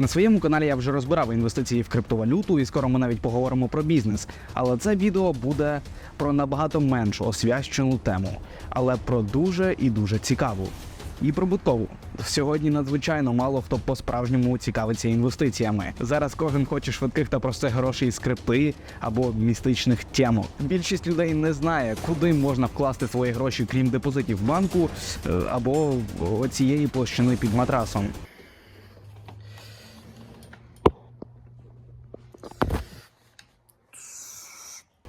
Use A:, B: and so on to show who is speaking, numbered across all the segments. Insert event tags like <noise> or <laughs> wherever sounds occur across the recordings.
A: На своєму каналі я вже розбирав інвестиції в криптовалюту, і скоро ми навіть поговоримо про бізнес. Але це відео буде про набагато менш освящену тему, але про дуже і дуже цікаву. І прибуткову сьогодні надзвичайно мало хто по-справжньому цікавиться інвестиціями. Зараз кожен хоче швидких та простих грошей з крипти або містичних тємок. Більшість людей не знає, куди можна вкласти свої гроші, крім депозитів в банку е, або оцієї площини під матрасом.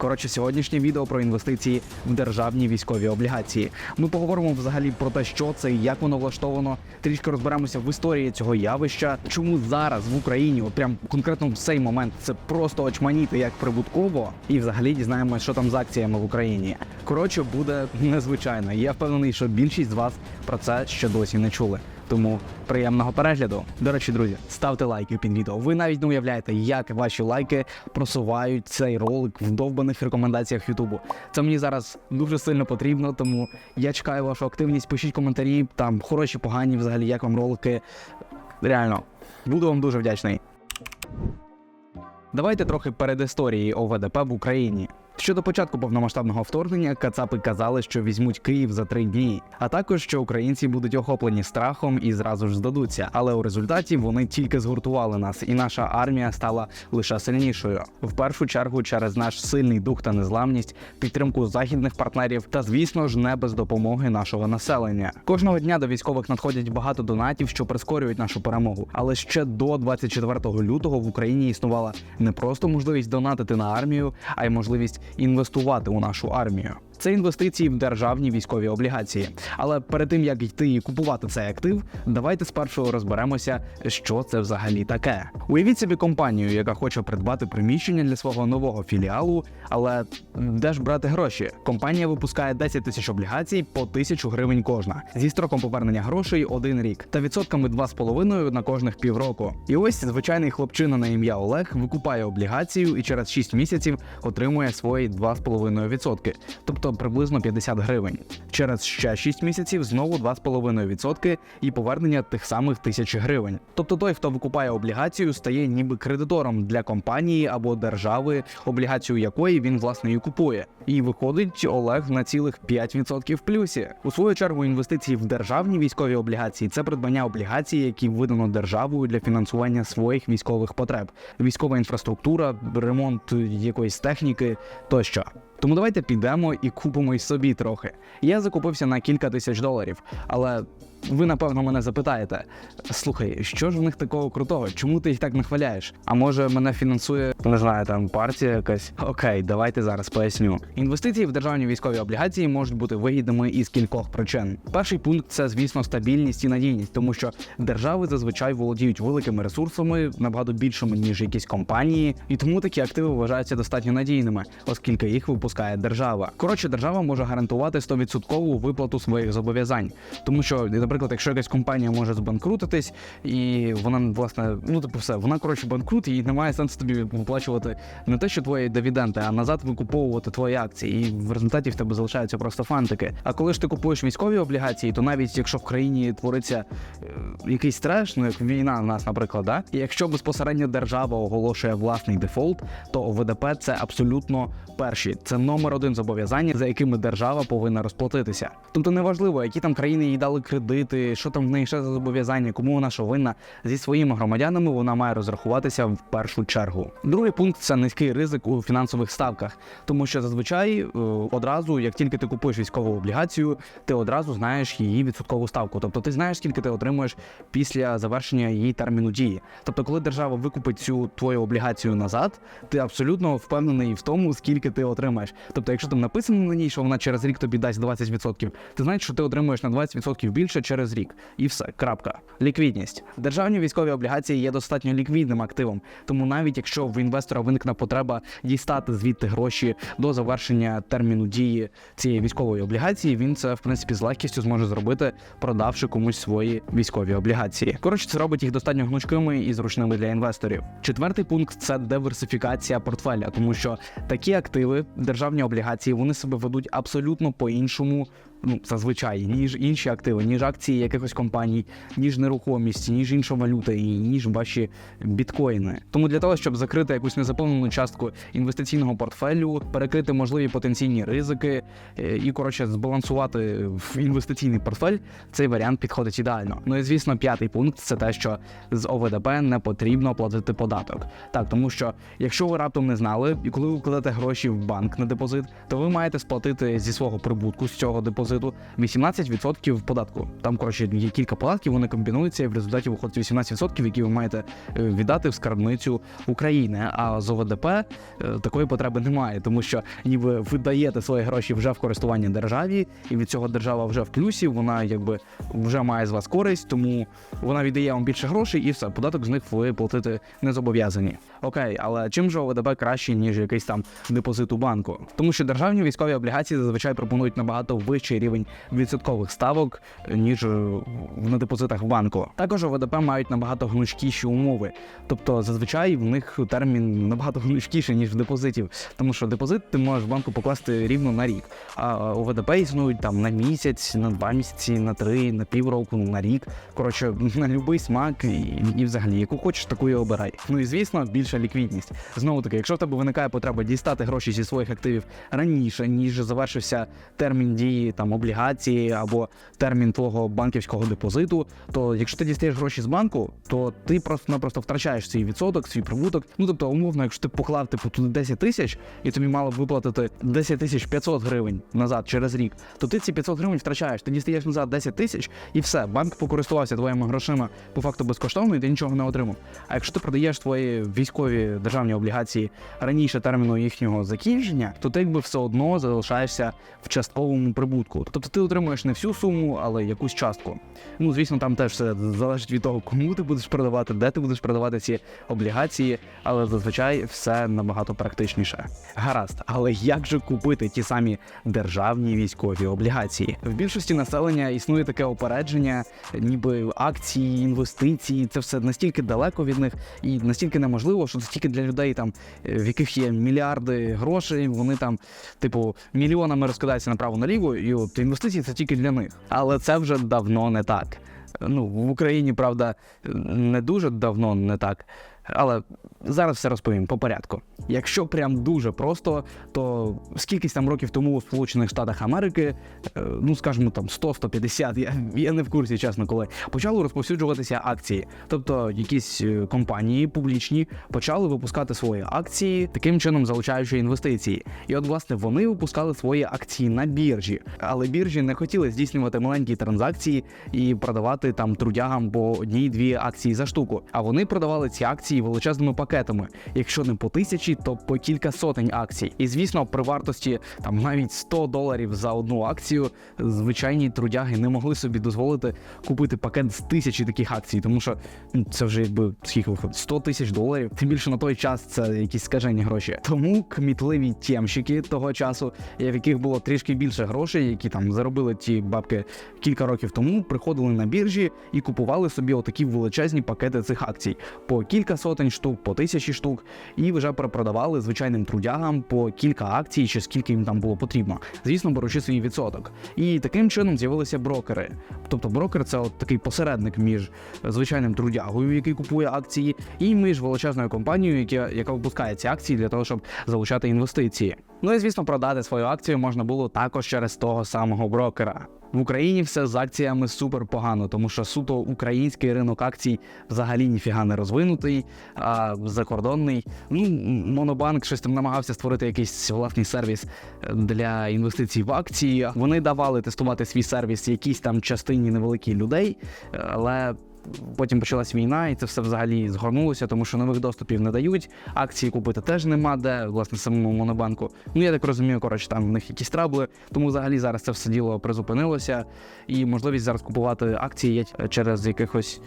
A: Коротше, сьогоднішнє відео про інвестиції в державні військові облігації. Ми поговоримо взагалі про те, що це і як воно влаштовано. Трішки розберемося в історії цього явища. Чому зараз в Україні, от прям конкретно в цей момент, це просто очманіти як прибутково, і взагалі дізнаємося, що там з акціями в Україні. Коротше, буде незвичайно. Я впевнений, що більшість з вас про це ще досі не чули. Тому приємного перегляду. До речі, друзі, ставте лайки під відео. Ви навіть не уявляєте, як ваші лайки просувають цей ролик в довбаних рекомендаціях Ютубу. Це мені зараз дуже сильно потрібно, тому я чекаю вашу активність. Пишіть коментарі, там хороші, погані, взагалі, як вам ролики. Реально, буду вам дуже вдячний. Давайте трохи перед історії ОВДП в Україні. Щодо початку повномасштабного вторгнення, Кацапи казали, що візьмуть Київ за три дні, а також що українці будуть охоплені страхом і зразу ж здадуться. Але у результаті вони тільки згуртували нас, і наша армія стала лише сильнішою. В першу чергу через наш сильний дух та незламність, підтримку західних партнерів та, звісно ж, не без допомоги нашого населення. Кожного дня до військових надходять багато донатів, що прискорюють нашу перемогу. Але ще до 24 лютого в Україні існувала не просто можливість донатити на армію, а й можливість інвестувати у нашу армію. Це інвестиції в державні військові облігації. Але перед тим як йти і купувати цей актив, давайте спершу розберемося, що це взагалі таке. Уявіть собі компанію, яка хоче придбати приміщення для свого нового філіалу, але де ж брати гроші? Компанія випускає 10 тисяч облігацій по тисячу гривень кожна зі строком повернення грошей один рік та відсотками 2,5 на кожних півроку. І ось звичайний хлопчина на ім'я Олег викупає облігацію і через 6 місяців отримує свої 2,5%. Тобто приблизно 50 гривень. Через ще 6 місяців знову 2,5% і повернення тих самих тисяч гривень. Тобто той, хто викупає облігацію, стає ніби кредитором для компанії або держави, облігацію якої він власне і купує. І виходить Олег на цілих 5% в плюсі. У свою чергу інвестиції в державні військові облігації це придбання облігацій, які видано державою для фінансування своїх військових потреб, військова інфраструктура, ремонт якоїсь техніки тощо. Тому давайте підемо і купимо й собі трохи. Я закупився на кілька тисяч доларів, але ви напевно мене запитаєте: слухай, що ж в них такого крутого? Чому ти їх так нахваляєш? А може мене фінансує, не знаю, там партія якась? Окей, давайте зараз поясню. Інвестиції в державні військові облігації можуть бути вигідними із кількох причин. Перший пункт це, звісно, стабільність і надійність, тому що держави зазвичай володіють великими ресурсами, набагато більшими ніж якісь компанії, і тому такі активи вважаються достатньо надійними, оскільки їх випускає держава. Коротше, держава може гарантувати 100% виплату своїх зобов'язань, тому що, наприклад, якщо якась компанія може збанкрутитись, і вона власне, ну типу, все, вона коротше банкрут, і немає сенсу тобі виплачувати не те, що твої дивіденди, а назад викуповувати твої акції. І в результаті в тебе залишаються просто фантики. А коли ж ти купуєш військові облігації, то навіть якщо в країні твориться е, якийсь треш, ну як війна в нас, наприклад, да? і якщо безпосередньо держава оголошує власний дефолт, то ОВДП це абсолютно перші. Це номер один зобов'язання, за якими держава повинна розплатитися. Тобто неважливо, які там країни їй дали кредити, що там в неї ще за зобов'язання, кому вона що винна зі своїми громадянами, вона має розрахуватися в першу чергу. Другий пункт це низький ризик у фінансових ставках, тому що зазвичай е, одразу, як тільки ти купуєш військову облігацію, ти одразу знаєш її відсоткову ставку. Тобто ти знаєш, скільки ти отримуєш після завершення її терміну дії. Тобто, коли держава викупить цю твою облігацію назад, ти абсолютно впевнений в тому, скільки ти отримаєш. Тобто, якщо там написано на ній, що вона через рік тобі дасть 20%, ти знаєш, що ти отримуєш на 20% більше через рік. І все, крапка. Ліквідність. Державні військові облігації є достатньо ліквідним активом, тому навіть якщо в інвестора виникне потреба дістати звідти гроші до завершення терміну дії цієї військової облігації, він це в принципі з легкістю зможе зробити, продавши комусь свої військові облігації. Коротше, це робить їх достатньо гнучкими і зручними для інвесторів. Четвертий пункт це диверсифікація портфеля, тому що такі активи, державні облігації, вони себе ведуть абсолютно по-іншому ну зазвичай, ніж інші активи, ніж акції якихось компаній, ніж нерухомість, ніж інша валюта і ніж ваші біткоїни. Тому для того, щоб закрити якусь незаповнену частку інвестиційного портфелю, перекрити можливі потенційні ризики е, і коротше збалансувати в інвестиційний портфель, цей варіант підходить ідеально. Ну і звісно, п'ятий пункт це те, що з ОВДП не потрібно платити податок. Так, тому що якщо ви раптом не знали, і коли ви вкладете гроші в банк на депозит, то ви маєте сплатити зі свого прибутку з цього депозиту 18% податку. Там коротше є кілька податків, вони комбінуються, і в результаті виходить 18%, які ви маєте е, віддати в скарбницю України. А з ОВДП е, такої потреби немає, тому що ніби ви даєте свої гроші вже в користування державі, і від цього держава вже в плюсі. Вона якби вже має з вас користь, тому вона віддає вам більше грошей, і все, податок з них ви платити не зобов'язані. Окей, але чим же ОВДП краще, ніж якийсь там депозит у банку? Тому що державні військові облігації зазвичай пропонують набагато вищий рівень відсоткових ставок, ніж е, на депозитах в банку. Також ОВДП мають набагато гнучкіші умови. Тобто зазвичай в них термін набагато гнучкіший, ніж в депозитів. Тому що депозит ти можеш в банку покласти рівно на рік. А ОВДП існують там на місяць, на два місяці, на три, на півроку, на рік. Коротше, <laughs> на будь-який смак і, і взагалі, яку хочеш, таку і обирай. Ну і звісно, більша ліквідність. Знову таки, якщо в тебе виникає потреба дістати гроші зі своїх активів раніше, ніж завершився термін дії там облігації або термін твого банківського депозиту, то якщо ти дістаєш гроші з банку, то ти просто-напросто втрачаєш свій відсоток, свій прибуток. Ну тобто, умовно, якщо ти поклав типу туди 10 тисяч і тобі мало б виплатити 10 тисяч 500 гривень назад через рік, то ти ці 500 гривень втрачаєш. Ти дістаєш назад 10 тисяч і все, банк покористувався твоїми грошима по факту безкоштовно, і ти нічого не отримав. А якщо ти продаєш твої військові державні облігації раніше терміну їхнього закінчення, то ти якби все одно залишаєшся в частковому прибутку. Тобто ти отримуєш не всю суму, але якусь частку. Ну звісно, там теж все залежить від того, кому ти будеш продавати, де ти будеш продавати ці облігації, але зазвичай все набагато практичніше. Гаразд, але як же купити ті самі державні військові облігації? В більшості населення існує таке опередження, ніби акції, інвестиції, це все настільки далеко від них і настільки неможливо, що це тільки для людей, там е, в яких є мільярди грошей, вони там, типу, мільйонами розкидаються направо наліво, і от інвестиції це тільки для них. Але це вже давно не так. Ну, в Україні, правда, не дуже давно не так. Але зараз все розповім по порядку. Якщо прям дуже просто, то скількись там років тому у Сполучених Штатах Америки, е, ну скажімо там 100-150, я, я не в курсі, чесно, коли почали розповсюджуватися акції. Тобто якісь е, компанії публічні почали випускати свої акції, таким чином залучаючи інвестиції. І от, власне, вони випускали свої акції на біржі, але біржі не хотіли здійснювати маленькі транзакції і продавати там трудягам по одній-дві акції за штуку. А вони продавали ці акції величезними пакетами, якщо не по тисячі, то по кілька сотень акцій. І звісно, при вартості там навіть 100 доларів за одну акцію звичайні трудяги не могли собі дозволити купити пакет з тисячі таких акцій, тому що ну, це вже якби скільки виходить 100 тисяч доларів. Тим більше на той час це якісь скажені гроші. Тому кмітливі тємщики того часу, в яких було трішки більше грошей, які там заробили ті бабки кілька років тому, приходили на біржі і купували собі отакі величезні пакети цих акцій по кілька сотень штук, по тисячі штук, і вже перепродавали звичайним трудягам по кілька акцій, чи скільки їм там було потрібно. Звісно, беручи свій відсоток. І таким чином з'явилися брокери. Тобто брокер це от такий посередник між звичайним трудягою, який купує акції, і між величезною компанією, яка, яка випускає ці акції для того, щоб залучати інвестиції. Ну і звісно, продати свою акцію можна було також через того самого брокера. В Україні все з акціями супер погано, тому що суто український ринок акцій взагалі ніфіга не розвинутий, а закордонний. Ну, Монобанк щось там намагався створити якийсь власний сервіс для інвестицій в акції. Вони давали тестувати свій сервіс якійсь там частині невеликій людей, але. Потім почалась війна, і це все взагалі згорнулося, тому що нових доступів не дають. Акції купити теж нема де, власне, самому монобанку. Ну я так розумію, коротше, там в них якісь трабли. Тому взагалі зараз це все діло призупинилося, і можливість зараз купувати акції є через якихось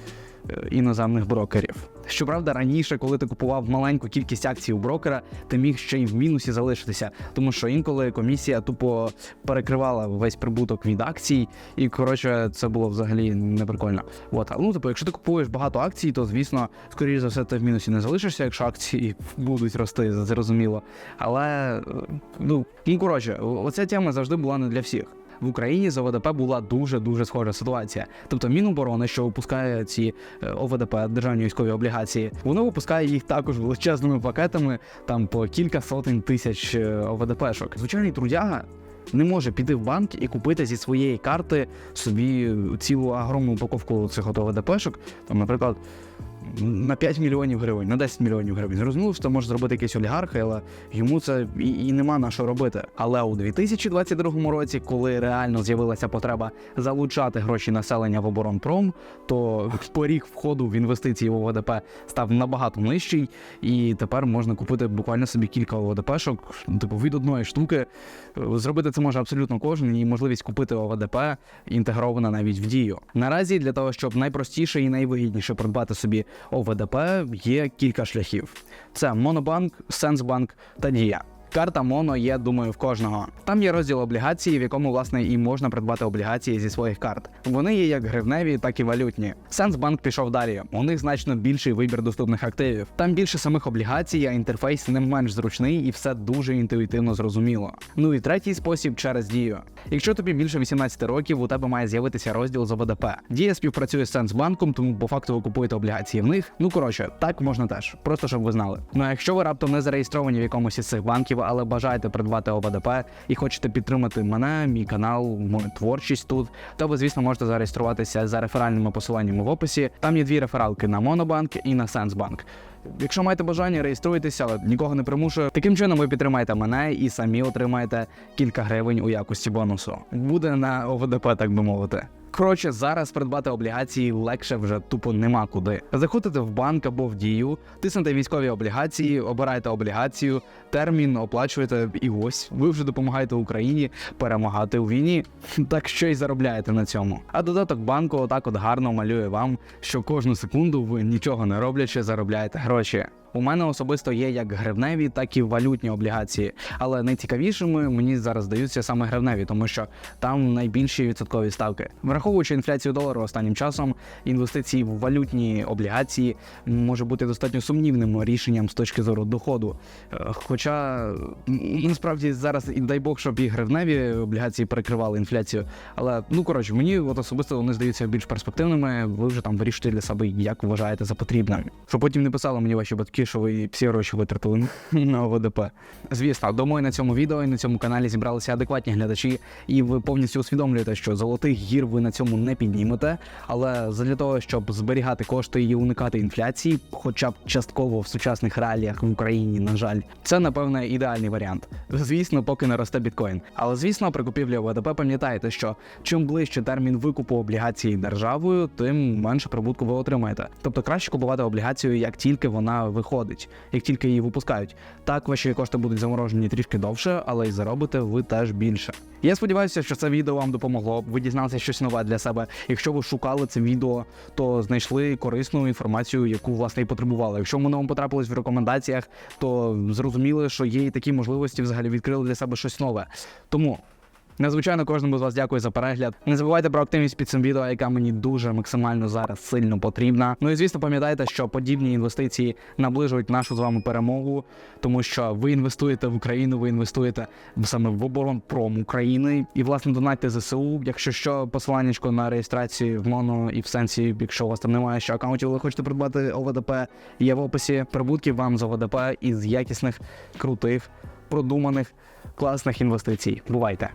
A: іноземних брокерів. Щоправда, раніше, коли ти купував маленьку кількість акцій у брокера, ти міг ще й в мінусі залишитися, тому що інколи комісія тупо перекривала весь прибуток від акцій, і коротше, це було взагалі неприкольно. От, ну типу, якщо ти купуєш багато акцій, то звісно, скоріш за все, ти в мінусі не залишишся, якщо акції <laughs> будуть рости, зрозуміло. Але ну, ну коротше, оця тема завжди була не для всіх. В Україні з ОВДП була дуже дуже схожа ситуація. Тобто Міноборони, що випускає ці е, ОВДП, державні військові облігації, воно випускає їх також величезними пакетами, там по кілька сотень тисяч е, ОВДПшок. Звичайний трудяга. Не може піти в банк і купити зі своєї карти собі цілу огромну упаковку цих ОВДПшок, там, наприклад, на 5 мільйонів гривень, на 10 мільйонів гривень. Зрозуміло, що може зробити якийсь олігарх, але йому це і, і нема на що робити. Але у 2022 році, коли реально з'явилася потреба залучати гроші населення в оборонпром, то поріг входу в інвестиції в ОВДП став набагато нижчий, і тепер можна купити буквально собі кілька ОВДПшок, типу від одної штуки. Зробити це може абсолютно кожен, і можливість купити ОВДП інтегрована навіть в дію. Наразі для того, щоб найпростіше і найвигідніше придбати собі ОВДП, є кілька шляхів: це Монобанк, Сенсбанк та Дія. Карта Моно є, думаю, в кожного. Там є розділ облігації, в якому власне і можна придбати облігації зі своїх карт. Вони є як гривневі, так і валютні. Сенсбанк пішов далі. У них значно більший вибір доступних активів. Там більше самих облігацій, а інтерфейс не менш зручний і все дуже інтуїтивно зрозуміло. Ну і третій спосіб через дію. Якщо тобі більше 18 років, у тебе має з'явитися розділ з ОВДП. Дія співпрацює з Сенсбанком, тому по факту ви купуєте облігації в них. Ну коротше, так можна теж, просто щоб ви знали. Ну а якщо ви раптом не зареєстровані в якомусь із цих банків, але бажаєте придбати ОВДП і хочете підтримати мене, мій канал, мою творчість тут, то ви, звісно, можете зареєструватися за реферальними посиланнями в описі. Там є дві рефералки на Монобанк і на Сенсбанк. Якщо маєте бажання, реєструйтеся, але нікого не примушую. Таким чином ви підтримаєте мене і самі отримаєте кілька гривень у якості бонусу. Буде на ОВДП, так би мовити. Коротше, зараз придбати облігації легше вже тупо нема куди. Заходите в банк або в дію, тиснете військові облігації, обираєте облігацію, термін оплачуєте, і ось ви вже допомагаєте Україні перемагати у війні. <laughs> Так що й заробляєте на цьому. А додаток банку отак от гарно малює вам, що кожну секунду ви нічого не роблячи, заробляєте гроші. У мене особисто є як гривневі, так і валютні облігації. Але найцікавішими мені зараз здаються саме гривневі, тому що там найбільші відсоткові ставки. Враховуючи інфляцію долару останнім часом, інвестиції в валютні облігації може бути достатньо сумнівним рішенням з точки зору доходу. Е, Хоча насправді зараз і дай Бог, щоб і гривневі облігації перекривали інфляцію. Але ну коротше, мені от особисто вони здаються більш перспективними. Ви вже там вирішуєте для себе, як вважаєте за потрібне. Щоб потім не писали мені ваші батьки, що ви всі гроші витратили на ОВДП. Звісно, думаю, на цьому відео і на цьому каналі зібралися адекватні глядачі, і ви повністю усвідомлюєте, що золотих гір ви на цьому не піднімете. Але для того, щоб зберігати кошти і уникати інфляції, хоча б частково в сучасних реаліях в Україні, на жаль, це напевне ідеальний варіант. Звісно, поки не росте біткоін. Але звісно, при купівлі ОВДП пам'ятайте, що чим ближче термін викупу облігації державою, тим менше прибутку ви отримаєте. Тобто краще купувати облігацію, як тільки вона виходить, як тільки її випускають. Так ваші кошти будуть заморожені трішки довше, але й заробите ви теж більше. Я сподіваюся, що це відео вам допомогло. Ви дізналися щось нове для себе. Якщо ви шукали це відео, то знайшли корисну інформацію, яку власне і потребували. Якщо воно вам потрапилось в рекомендаціях, то зрозуміли, що є і такі можливості, взагалі відкрили для себе щось нове. Тому. Надзвичайно кожному з вас дякую за перегляд. Не забувайте про активність під цим відео, яка мені дуже максимально зараз сильно потрібна. Ну і звісно, пам'ятайте, що подібні інвестиції наближують нашу з вами перемогу, тому що ви інвестуєте в Україну, ви інвестуєте саме в оборонпром України. І власне донатьте ЗСУ. Якщо що, посиланнячко на реєстрацію в моно і в сенсі, якщо у вас там немає ще аккаунтів, ви хочете придбати ОВДП, є в описі. Прибутків вам з ОВДП із якісних, крутих, продуманих, класних інвестицій. Бувайте!